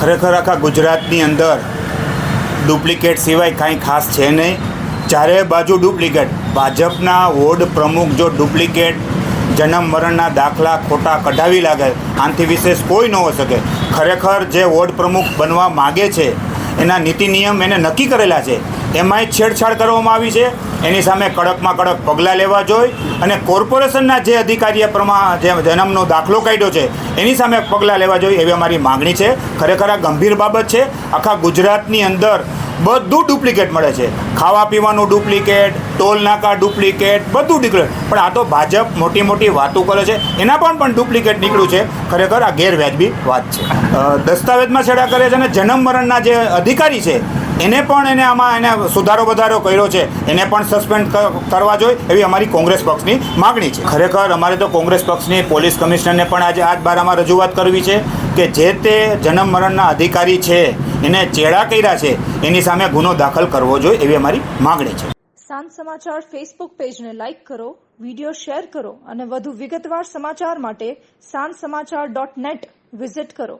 ખરેખર આખા ગુજરાતની અંદર ડુપ્લિકેટ સિવાય કાંઈ ખાસ છે નહીં. ચારે બાજુ ડુપ્લિકેટ. ભાજપના વોર્ડ પ્રમુખ જો ડુપ્લિકેટ જન્મ મરણના દાખલા ખોટા કઢાવી લાગે, આનાથી વિશેષ કોઈ ન હોઈ શકે. ખરેખર જે વોર્ડ પ્રમુખ બનવા માગે છે એના નીતિ નિયમ એને નક્કી કરેલા છે. એમાંય છેડછાડ કરવામાં આવી છે. એની સામે કડકમાં કડક પગલાં લેવા જોઈએ અને કોર્પોરેશનના જે અધિકારીએ પ્રમાણ જે જન્મનો દાખલો કાઢ્યો છે, એની સામે પગલાં લેવા જોઈએ એવી અમારી માગણી છે. ખરેખર આ ગંભીર બાબત છે. આખા ગુજરાતની અંદર બધું ડુપ્લિકેટ મળે છે. ખાવા પીવાનું ડુપ્લિકેટ, ટોલ નાકા ડુપ્લિકેટ, બધું નીકળે. પણ આ તો ભાજપ મોટી મોટી વાતો કરે છે. એના પણ પણ ડુપ્લિકેટ નીકળ્યું છે. ખરેખર આ ગેરવ્યાજબી વાત છે. દસ્તાવેજમાં છેડા કરે છે અને જન્મ મરણના જે અધિકારી છે એને પણ એને આમાં એને સુધારો વધારો કર્યો છે. એને પણ સસ્પેન્ડ કરવા જોઈએ એવી અમારી કોંગ્રેસ પક્ષની માગણી છે. ખરેખર અમારે તો કોંગ્રેસ પક્ષની પોલીસ કમિશનરને પણ આજે આજ બારામાં રજૂઆત કરવી છે કે જે તે જન્મ મરણના અધિકારી છે, એને ચેડા કર્યા છે, એની સામે ગુનો દાખલ કરવો જોઈએ એવી અમારી માગણી છે. સાંજ સમાચાર ફેસબુક પેજને લાઇક કરો વિડિયો શેર કરો અને વધુ વિગતવાર સમાચાર માટે સાંજ સમાચાર ડોટ નેટ વિઝિટ કરો.